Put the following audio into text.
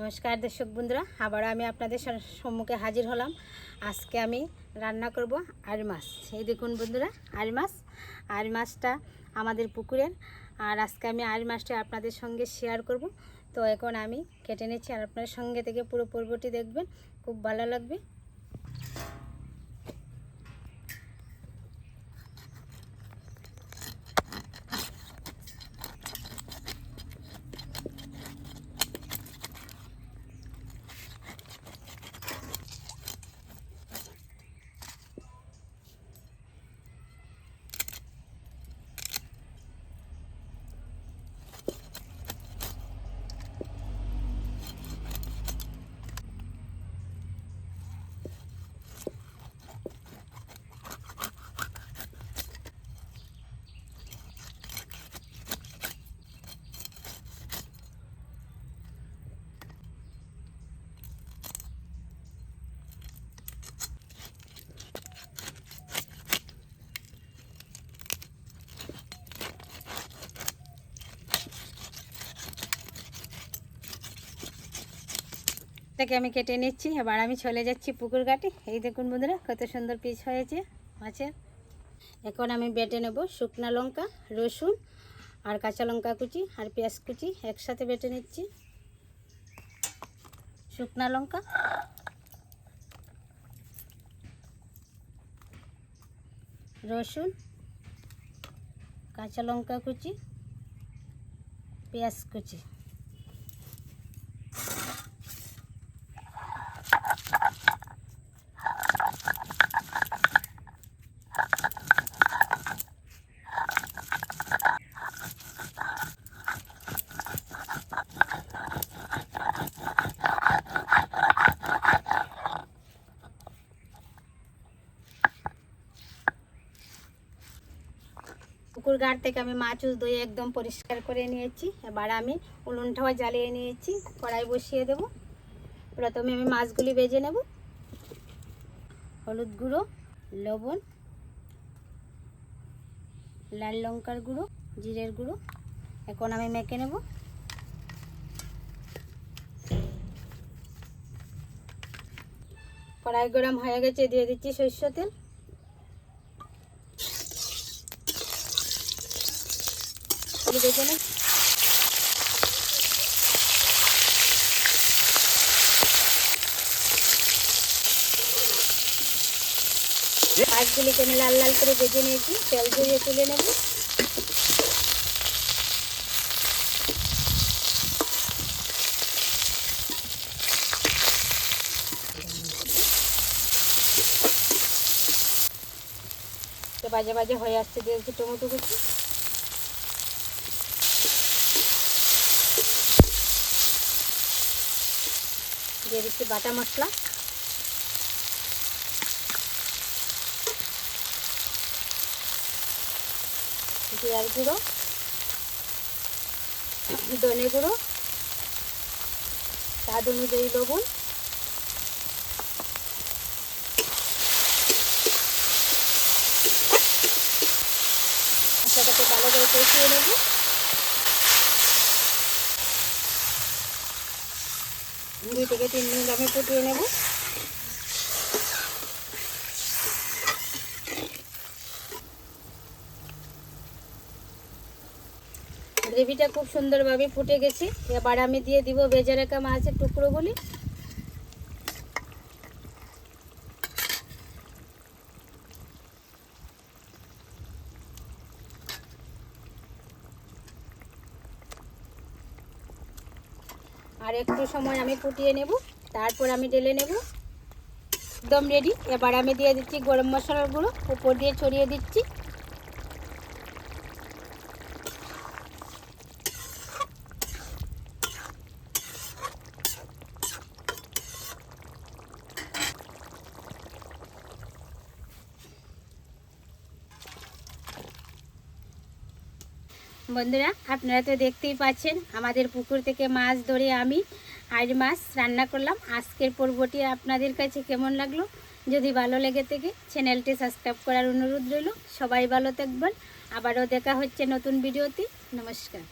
নমস্কার দর্শক বন্ধুরা, আবারও আমি আপনাদের সম্মুখে হাজির হলাম। আজকে আমি রান্না করব আর মাছ। এই দেখুন বন্ধুরা আর মাছ। আর মাছটা আমাদের পুকুরের। আর আজকে আমি আর মাছটা আপনাদের সঙ্গে শেয়ার করব। তো এখন আমি কেটে নিচ্ছি আর আপনার সঙ্গে থেকে পুরো পর্বটি দেখবেন। খুব ভালো লাগবে। থেকে আমি কেটে নিচ্ছি, এবার আমি চলে যাচ্ছি পুকুর ঘাটে। এই দেখুন বন্ধুরা, কত সুন্দর পিস হয়েছে মাছের এখন আমি বেটে নেব শুকনা লঙ্কা, রসুন আর কাঁচা লঙ্কা কুচি আর পেঁয়াজ কুচি একসাথে বেটে নিচ্ছি। শুকনা লঙ্কা। রসুন, কাঁচা লঙ্কা কুচি, পেঁয়াজ কুচি। পুকুর গাড় থেকে আমি মাছ ধুয়ে একদম পরিষ্কার করে নিয়েছি। এবার আমি উনুনটাও জ্বালিয়ে নিয়েছি, কড়াই বসিয়ে দেব। প্রথমে আমি মাছগুলি বেজে নেব। হলুদ গুঁড়ো, লবণ, লাল লঙ্কার গুঁড়ো, জিরের গুঁড়ো, এখন আমি মেখে নেব। কড়াই গরম হয়ে গেছে, দিয়ে দিচ্ছি সরষে তেল। ভেজে নেব মাছগুলিকে আমি লাল লাল করে ভেজে নিয়েছি, তেল ঝরিয়ে তুলে নেব। তো বাজে বাজে হয়ে আসছে দিয়েছি টমেটো কুচি। দিয়ে দিচ্ছি বাটা মশলা। জিরার গুঁড়ো, ধনে গুঁড়ো, স্বাদ অনুযায়ী লবণ। মশলাটাকে ভালো করে কষিয়ে নেব। থেকে তিন মিনিট আমি ফুটিয়ে নেব। গ্রেভিটা খুব সুন্দরভাবে ফুটে গেছে। এবার আমি দিয়ে দিব বেজে রাখা মাছের টুকরোগুলি। আর একটু সময় আমি ফুটিয়ে নেব, তারপর আমি ঢেলে নেব। একদম রেডি এবার আমি দিয়ে দিচ্ছি গরম মশলার গুঁড়ো, উপর দিয়ে ছড়িয়ে দিচ্ছি। বন্ধুরা, আপনারা তো দেখতেই পাচ্ছেন, আমাদের পুকুর থেকে মাছ ধরে আমি আজ মাছ রান্না করলাম। আজকের পর্বটি আপনাদের কাছে কেমন লাগল? যদি ভালো লেগে থাকে, চ্যানেলটি সাবস্ক্রাইব করার অনুরোধ রইল। সবাই ভালো থাকবেন। আবারও দেখা হচ্ছে নতুন ভিডিওতে। নমস্কার।